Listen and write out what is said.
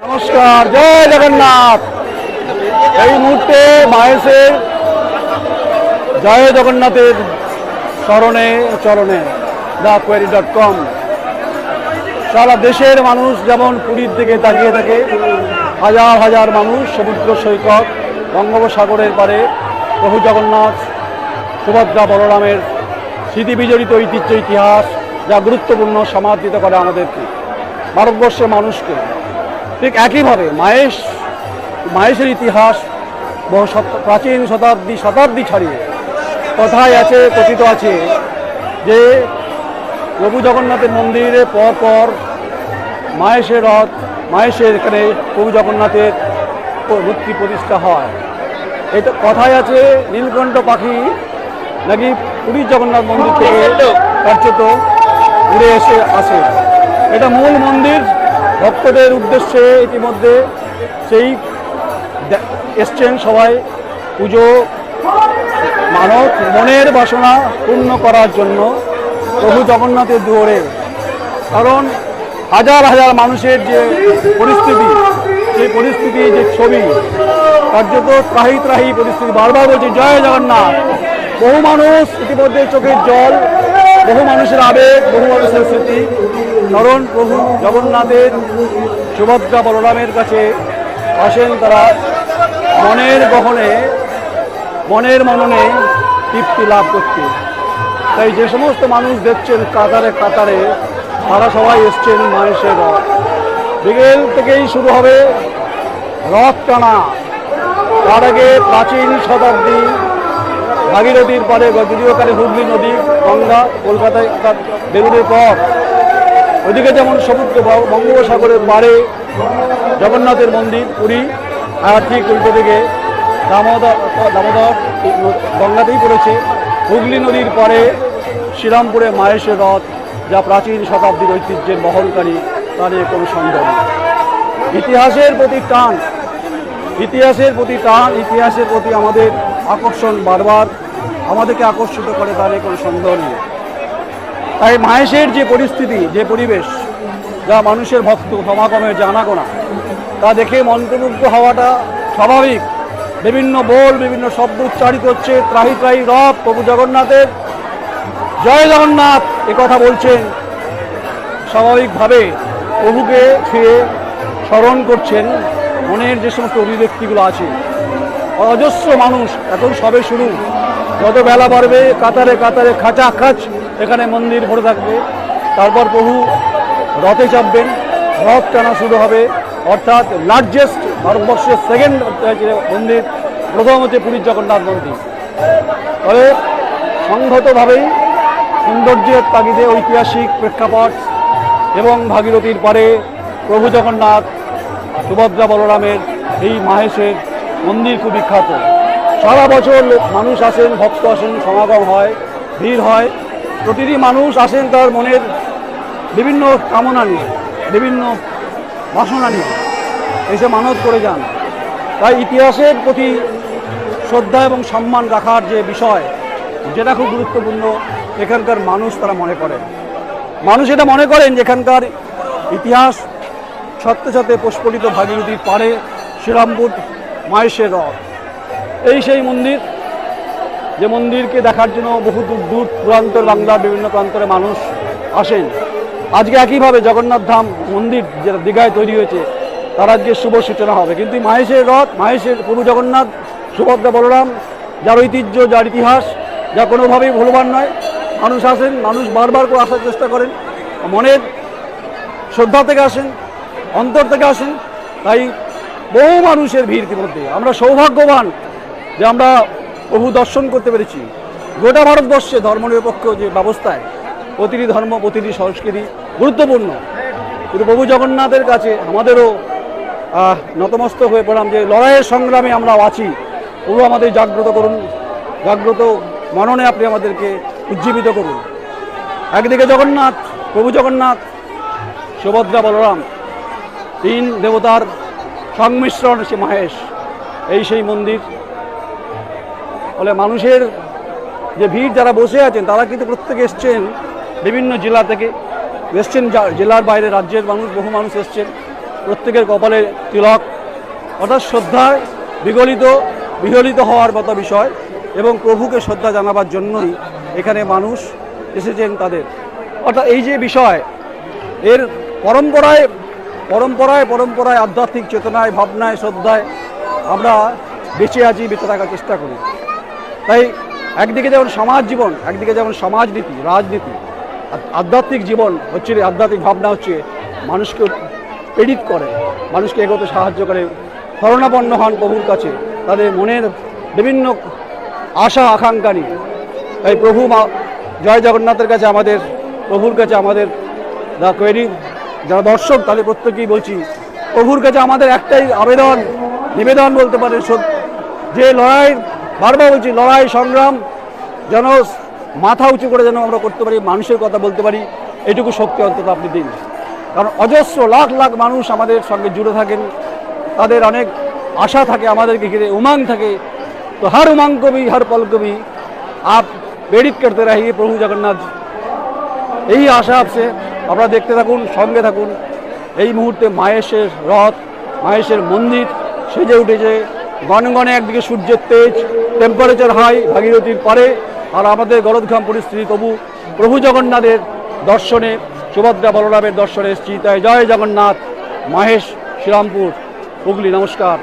নমস্কার, জয় জগন্নাথ। এই মুহূর্তে মাহেশের জয় জগন্নাথের স্মরণে চরণে দ্য কোয়ারি ডট কম। সারা দেশের মানুষ যেমন পুরীর দিকে তাকিয়ে থাকে, হাজার হাজার মানুষ সমুদ্র সৈকত, বঙ্গোপসাগরের পারে প্রভু জগন্নাথ, সুভদ্রা বলরামের স্মৃতি বিজড়িত ঐতিহ্য, ইতিহাস, যা গুরুত্বপূর্ণ সমাদৃত করে আমাদেরকে, ভারতবর্ষের মানুষকে। ঠিক একইভাবে মায়েশ মাহেশের ইতিহাস বহু প্রাচীন শতাব্দী শতাব্দী ছাড়িয়ে কথায় আছে, কথিত আছে যে প্রভু জগন্নাথের মন্দিরে পর পর মাহেশের রথ মাহেশের এখানে প্রভু জগন্নাথের মূর্তি প্রতিষ্ঠা হয়। এটা কথায় আছে, নীলকণ্ঠ পাখি নাকি পুরীর জগন্নাথ মন্দির থেকে কার্যত উড়ে এসে আসে। এটা মূল মন্দির ভক্তদের উদ্দেশ্যে ইতিমধ্যে সেই এসছেন সবাই। পুজো মানব মনের বাসনা পূর্ণ করার জন্য প্রভু জগন্নাথের দুয়ারে। কারণ হাজার হাজার মানুষের যে পরিস্থিতি, সেই পরিস্থিতি, যে ছবি, কার্যত ত্রাহি ত্রাহি পরিস্থিতি। বারবার বলছি, জয় জগন্নাথ। বহু মানুষ ইতিমধ্যে চোখের জল বহু মানুষের আবেগ, বহু মানুষের স্মৃতি। কারণ প্রভু জগন্নাথের সুভদ্রা বলরামের কাছে আসেন তারা। মনের গহনে মনের মননে তৃপ্তি লাভ করতে। তাই যে সমস্ত মানুষ দেখছেন কাতারে কাতারে, তারা সবাই এসছেন মাহেশের রথ বিকেল থেকেই শুরু হবে রথ টানা। তার আগে প্রাচীন শতাব্দী ভাগীরথীর পরে যদিওকালে হুগলি নদী, গঙ্গা, কলকাতায় তার বেলুনের পর ওদিকে যেমন সমুদ্র বঙ্গোপসাগরের পারে জগন্নাথের মন্দির, পুরী, আর ঠিক উল্টো দিকে দামোদর দামোদর গঙ্গাতেই পড়েছে। হুগলি নদীর পরে শ্রীরামপুরে মাহেশের রথ, যা প্রাচীন শতাব্দীর ঐতিহ্যের বহনকারী তার এ কোনো সন্দেহ নেই ইতিহাসের প্রতি টান, ইতিহাসের প্রতি টান, ইতিহাসের প্রতি আমাদের আকর্ষণ বারবার। আমাদেরকে আকর্ষিত করে তার কোনো সন্দেহ নেই। তাই মাহেশের যে পরিস্থিতি, যে পরিবেশ, যা মানুষের ভক্ত সমাগমের যে আনাগোনা, তা দেখে মন্ত্রমুগ্ধ হওয়াটা স্বাভাবিক। বিভিন্ন বোল, বিভিন্ন শব্দ উচ্চারিত হচ্ছে, ত্রাহি ত্রাহি রব, প্রভু জগন্নাথের। জয় জগন্নাথ কথা বলছেন। স্বাভাবিকভাবে প্রভুকে ফিরে স্মরণ করছেন, মনের যে সমস্ত অভিব্যক্তিগুলো আছে। অজস্র মানুষ, এখন সবে শুরু। যত বেলা বাড়বে? কাতারে কাতারে খাঁচা খাঁচ এখানে মন্দির ভরে থাকবে। তারপর প্রভু রথে চাপবেন। রথ টানা শুরু হবে। অর্থাৎ লার্জেস্ট ভারতবর্ষের সেকেন্ড মন্দির প্রথম হচ্ছে পুরীর জগন্নাথ মন্দির। তবে সংহতভাবেই সৌন্দর্যের তাগিদে ঐতিহাসিক প্রেক্ষাপট এবং ভাগীরথীর পরে প্রভু জগন্নাথ সুভদ্রা বলরামের এই মাহেশের মন্দির খুব বিখ্যাত। সারা বছর মানুষ আসেন, ভক্ত আসেন, সমাগম হয়, ভিড় হয়। প্রতিটি মানুষ আসেন তার মনের বিভিন্ন কামনা নিয়ে, বিভিন্ন বাসনা নিয়ে, এসে মানত করে যান। তাই ইতিহাসের প্রতি শ্রদ্ধা এবং সম্মান রাখার যে বিষয়, যেটা খুব গুরুত্বপূর্ণ, এখানকার মানুষ তারা মনে করেন। মানুষ এটা মনে করেন যে এখানকার ইতিহাস সত্যি সত্যি প্রস্ফুটিত ভাগীরথীর পারে শ্রীরামপুর মাহেশের রথ। এই সেই মন্দির, যে মন্দিরকে দেখার জন্য বহু দূর দূর দূরান্তর বাংলার বিভিন্ন প্রান্তরে মানুষ আসেন। আজকে একইভাবে জগন্নাথ ধাম মন্দির যেটা দীঘায় তৈরি হয়েছে, তার আজকে শুভ সূচনা হবে। কিন্তু মাহেশের রথ, মাহেশের প্রভু জগন্নাথ, সুভদ্রা বলরাম, যার ঐতিহ্য, যার ইতিহাস, যা কোনোভাবেই ভুলবার নয়, মানুষ আসেন, মানুষ বারবার করে আসার চেষ্টা করেন, মনের শ্রদ্ধা থেকে আসেন, অন্তর থেকে আসেন, তাই বহু মানুষের ভিড় ইতিমধ্যে। আমরা সৌভাগ্যবান যে আমরা প্রভু দর্শন করতে পেরেছি। গোটা ভারতবর্ষে ধর্মনিরপেক্ষ যে ব্যবস্থায় প্রতিটি ধর্ম প্রতিটি সংস্কৃতি গুরুত্বপূর্ণ। কিন্তু প্রভু জগন্নাথের কাছে আমাদেরও আহ, নতমস্তক হয়ে পড়লাম যে লড়াইয়ের সংগ্রামে আমরা আছি। প্রভু আমাদের জাগ্রত করুন জাগ্রত মননে আপনি আমাদেরকে উজ্জীবিত করুন। একদিকে জগন্নাথ প্রভু জগন্নাথ সুভদ্রা বলরাম তিন দেবতার সংমিশ্রণ সে মহেশ এই সেই মন্দির। ফলে মানুষের যে ভিড়, যারা বসে আছেন, তারা কিন্তু প্রত্যেকে এসছেন বিভিন্ন জেলা থেকে। এসছেন জেলার বাইরে, রাজ্যের মানুষ, বহু মানুষ এসছেন। প্রত্যেকের কপালে তিলক। অর্থাৎ শ্রদ্ধায় বিগলিত বিহলিত হওয়ার মতো বিষয় এবং প্রভুকে শ্রদ্ধা জানাবার জন্যই এখানে মানুষ এসেছেন তাদের। অর্থাৎ এই যে বিষয়, এর পরম্পরায় পরম্পরায় পরম্পরায় আধ্যাত্মিক চেতনায়, ভাবনায়, শ্রদ্ধায় আমরা বেঁচে আছি, বেঁচে থাকার চেষ্টা করি। তাই একদিকে যেমন সমাজ জীবন, একদিকে যেমন সমাজনীতি, রাজনীতি আধ্যাত্মিক জীবন হচ্ছে আধ্যাত্মিক ভাবনা হচ্ছে মানুষকে প্রেরিত করে, মানুষকে এগোতে সাহায্য করে। শরণাপন্ন হন প্রভুর কাছে, তাদের মনের বিভিন্ন আশা, আকাঙ্ক্ষা নিয়ে। তাই প্রভু জয় জগন্নাথের কাছে আমাদের, প্রভুর কাছে আমাদের দা কোয়েরি যারা দর্শক, তাদের প্রত্যেকেই বলছি, প্রভুর কাছে আমাদের একটাই আবেদন, নিবেদন বলতে সত- যে লড়াই বারবার বলছি, লড়াই, সংগ্রাম, যেন মাথা উঁচু করে যেন আমরা করতে পারি, মানুষের কথা বলতে পারি, এটুকু শক্তি অন্তত আপনি দিন। কারণ অজস্র লাখ লাখ মানুষ আমাদের সঙ্গে জুড়ে থাকেন, তাদের অনেক আশা থাকে, আমাদেরকে ঘিরে উমাং থাকে। তো হার উমাং কবি, হার পল কবি, আপ প্রেরিত করতে রাহিয়ে প্রভু জগন্নাথ। এই আশা আছে, আপনারা দেখতে থাকুন, সঙ্গে থাকুন। এই মুহূর্তে মায়েশের রথ, মায়েশের মন্দির সেজে উঠেছে, গণগণে একদিকে সূর্যের তেজ টেম্পারেচার হাই ভাগীরথীর পারে, আর আমাদের গরদঘাম পরিস্থিতি তবু প্রভু জগন্নাথের দর্শনে, সুভদ্রা বলরামের দর্শনে এসেছি। তাই জয় জগন্নাথ, মহেশ, শ্রীরামপুর, হুগলি, নমস্কার।